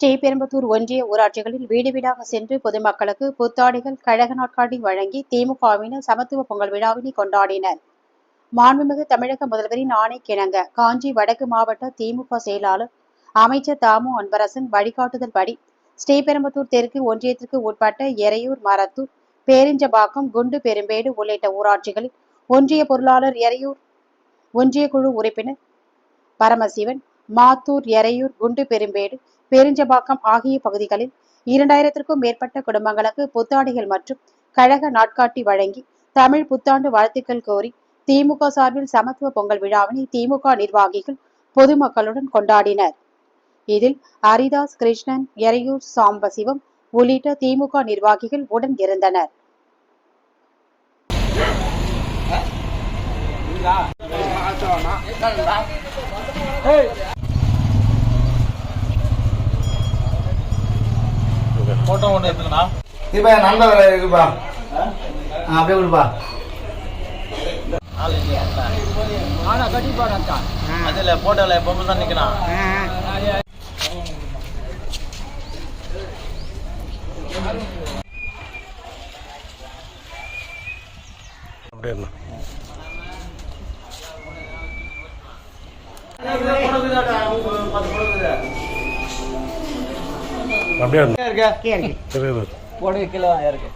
ஸ்ரீபெரும்புத்தூர் ஒன்றிய ஊராட்சிகளில் வீடு வீடாக சென்று பொதுமக்களுக்கு புத்தாடைகள் கழக நாட்காட்டி வழங்கி திமுகவினர் சமத்துவ பொங்கல் விழாவினை கொண்டாடினர். மாண்புமிகு தமிழக முதல்வரின் ஆணைக்கிணங்க காஞ்சி வடக்கு மாவட்ட திமுக செயலாளர் அமைச்சர் தாமு அன்பரசன் வழிகாட்டுதல்படி ஸ்ரீபெரும்புத்தூர் தெற்கு ஒன்றியத்திற்கு உட்பட்ட எரையூர் மரத்தூர் பேரிஞ்சபாக்கம் குண்டு பெரும்பேடு உள்ளிட்ட ஊராட்சிகளில் ஒன்றிய பொருளாளர் எரையூர் ஒன்றிய குழு உறுப்பினர் பரமசிவன் மாத்தூர் எரையூர் குண்டு பெரும்பேடு பெருஞ்சபாக்கம் ஆகிய பகுதிகளில் இரண்டாயிரத்திற்கும் மேற்பட்ட குடும்பங்களுக்கு புத்தாடைகள் மற்றும் கழக நாட்காட்டி வழங்கி தமிழ் புத்தாண்டு வாழ்த்துக்கள் கோரி திமுக சார்பில் சமத்துவ பொங்கல் விழாவினை திமுக நிர்வாகிகள் பொதுமக்களுடன் கொண்டாடினர். இதில் ஹரிதாஸ் கிருஷ்ணன் எரையூர் சாம்பசிவம் உள்ளிட்ட திமுக நிர்வாகிகள் உடன் இருந்தனர். போட்டோ ஒன்று எடுத்துக்கண்ணா இருப்பா நண்பர் வேலை இருக்குப்பா அப்படியே கொடுப்பா அதில் போட்டோவில் பொம்மை தான் நிற்கணும் அப்படியே. அப்படியே. இருக்கு இரு, இரு. போடுங்க கீழே இருக்கு